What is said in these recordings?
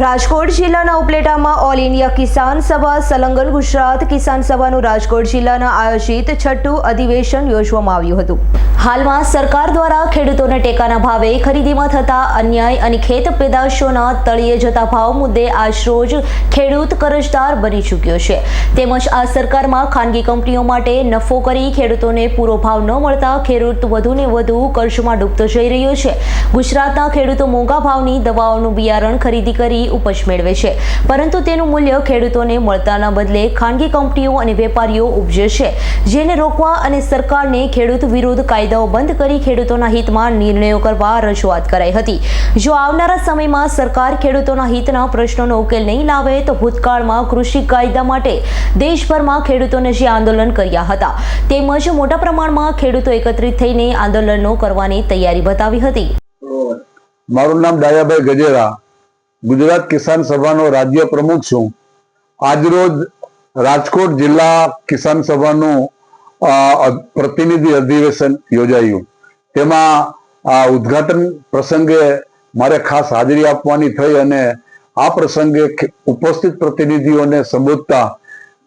રાજકોટ જિલ્લાના ઉપલેટામાં all India કિસાન સભા, સલંગન ગુજરાત કિસાન સભાનું રાજકોટ જિલ્લાના આયોજિત છઠ્ઠું અધિવેશન યોજવામાં આવ્યું હતું. હાલમાં સરકાર દ્વારા ખેડૂતોને ટેકાના ભાવે ખરીદીમાં થતા અન્યાય અને ખેત પેદાશોના તળિયે જતા ભાવ મુદ્દે આજરોજ ખેડૂત કરજદાર બની ચૂક્યો છે. તેમજ આ સરકારમાં ખાનગી કંપનીઓ માટે નફો કરી ખેડૂતોને પૂરો ભાવ ન મળતા ખેડૂત વધુને વધુ કર્જમાં ડૂબતો જઈ રહ્યો છે. ગુજરાતના ખેડૂતો મોંઘા ભાવની દવાઓનું બિયારણ ખરીદી કરી ઉપજ મેળવે છે. પરંતુ તેનું મૂલ્ય ખેડૂતોને મળતાના બદલે ખાનગી કંપનીઓ અને વેપારીઓ ઉપજે છે. જેને રોકવા અને સરકારને ખેડૂત વિરુદ્ધ કાયદાઓ બંધ કરી ખેડૂતોના હિતમાં નિર્ણયો કરવા રજૂઆત કરાઈ હતી. જો આવનારા સમયમાં સરકાર ખેડૂતોના હિતના પ્રશ્નોનો ઉકેલ નહીં લાવે તો ભૂતકાળમાં કૃષિ કાયદા માટે દેશભરમાં ખેડૂતોને જે આંદોલન કર્યા હતા, તેમજ મોટા પ્રમાણમાં ખેડૂતો એકત્રિત થઈને આંદોલનો કરવાની તૈયારી બતાવી હતી. મારું નામ ડાયાભાઈ ગજેરા. ગુજરાત કિસાન સભાનો રાજ્ય પ્રમુખ છું. આજરોજ રાજકોટ જિલ્લા કિસાન સભાનું પ્રતિનિધિ અધિવેશન યોજાયું. તેમાં આ ઉદ્ઘાટન પ્રસંગે મારે ખાસ હાજરી આપવાની થઈ અને આ પ્રસંગે ઉપસ્થિત પ્રતિનિધિઓને સંબોધતા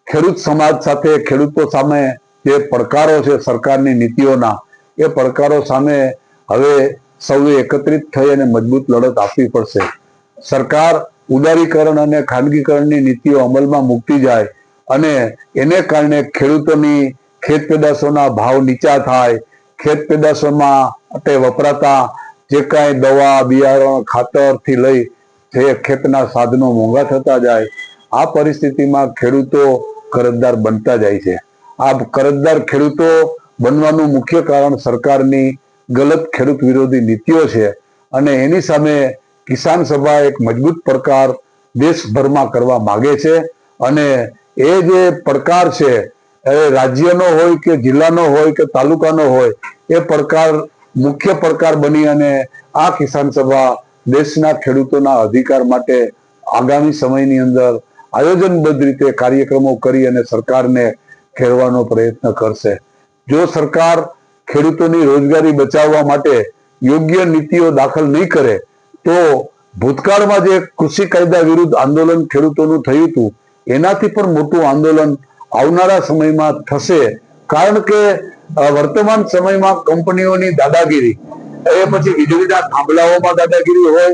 ખેડૂત સમાજ સાથે, ખેડૂતો સામે જે પડકારો છે સરકારની નીતિઓના, એ પડકારો સામે હવે સૌએ એકત્રિત થઈ અને મજબૂત લડત આપવી પડશે. સરકાર ઉદારીકરણ અને ખાનગીકરણની નીતિઓ અમલમાં મૂકતી જાય અને એને કારણે ખેડૂતોની ખેત પેદાશોના ભાવ નીચા થાય, ખેત પેદાશોમાં માટે વપરાતા જે કાંઈ દવા, બિયારણ, ખાતરથી લઈ જે ખેતના સાધનો મોંઘા થતા જાય, આ પરિસ્થિતિમાં ખેડૂતો કરજદાર બનતા જાય છે. આ કરજદાર ખેડૂતો બનવાનું મુખ્ય કારણ સરકારની ગલત ખેડૂત વિરોધી નીતિઓ છે અને એની સામે કિસાન સભા એક મજબૂત પડકાર દેશભરમાં કરવા માગે છે અને એ જે પડકાર છે, એ રાજ્યનો હોય કે જિલ્લાનો હોય કે તાલુકાનો હોય, એ પડકાર મુખ્ય પડકાર બની અને આ કિસાન સભા દેશના ખેડૂતોના અધિકાર માટે આગામી સમયની અંદર આયોજનબદ્ધ રીતે કાર્યક્રમો કરી અને સરકારને ખેડવાનો પ્રયત્ન કરશે. જો સરકાર ખેડૂતોની રોજગારી બચાવવા માટે યોગ્ય નીતિઓ દાખલ નહીં કરે તો ભૂતકાળમાં જે કૃષિ કાયદા વિરુદ્ધ આંદોલન ખેડૂતોનું થયું હતું, એનાથી પણ મોટું આંદોલન આવનારા સમયમાં થશે. કારણ કે વર્તમાન સમયમાં કંપનીઓની દાદાગીરી, એ પછી વીજળીના થાંભલાઓમાં દાદાગીરી હોય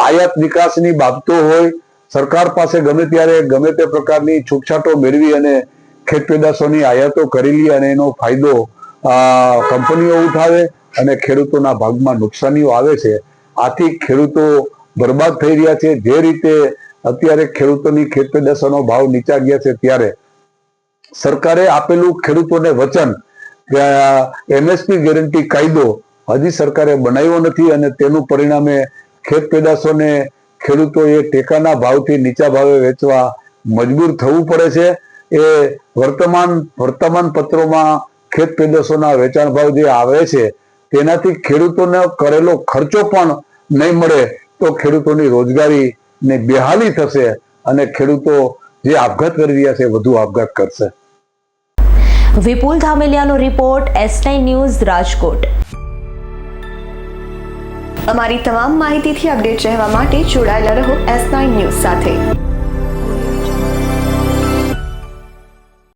આયાત નિકાસની બાબતો હોય, સરકાર પાસે ગમે ત્યારે ગમે તે પ્રકારની છૂટછાટો મેળવી અને ખેત પેદાશોની આયાતો કરી લે અને એનો ફાયદો કંપનીઓ ઉઠાવે અને ખેડૂતોના ભાગમાં નુકસાનીઓ આવે છે. આથી ખેડૂતો બરબાદ થઈ રહ્યા છે. જે રીતે અત્યારે ખેડૂતોની ખેત ભાવ નીચા ગયા છે ત્યારે સરકારે આપેલું ખેડૂતોને વચન એમએસપી ગેરંટી કાયદો હજી સરકારે બનાવ્યો નથી અને તેનું પરિણામે ખેત પેદાશોને ખેડૂતોએ ટેકાના ભાવથી નીચા ભાવે વેચવા મજબૂર થવું પડે છે. એ વર્તમાન વર્તમાન પત્રોમાં ખેત પેદાશોના વેચાણ ભાવ જે આવે છે તેનાથી ખેડૂતોને કરેલો ખર્ચો પણ નહીં મળે તો ખેડૂતોની રોજગારી ને બેહાલી થશે અને ખેડૂતો જે આપઘાત કરી રહ્યા છે વધુ આપઘાત કરશે. વિપુલ ધામેલિયાનો રિપોર્ટ એસ ન્યૂઝ રાજકોટ. અમારી તમામ માહિતીથી અપડેટ રહેવા માટે જોડાયેલા રહો એસ ન્યૂઝ સાથે.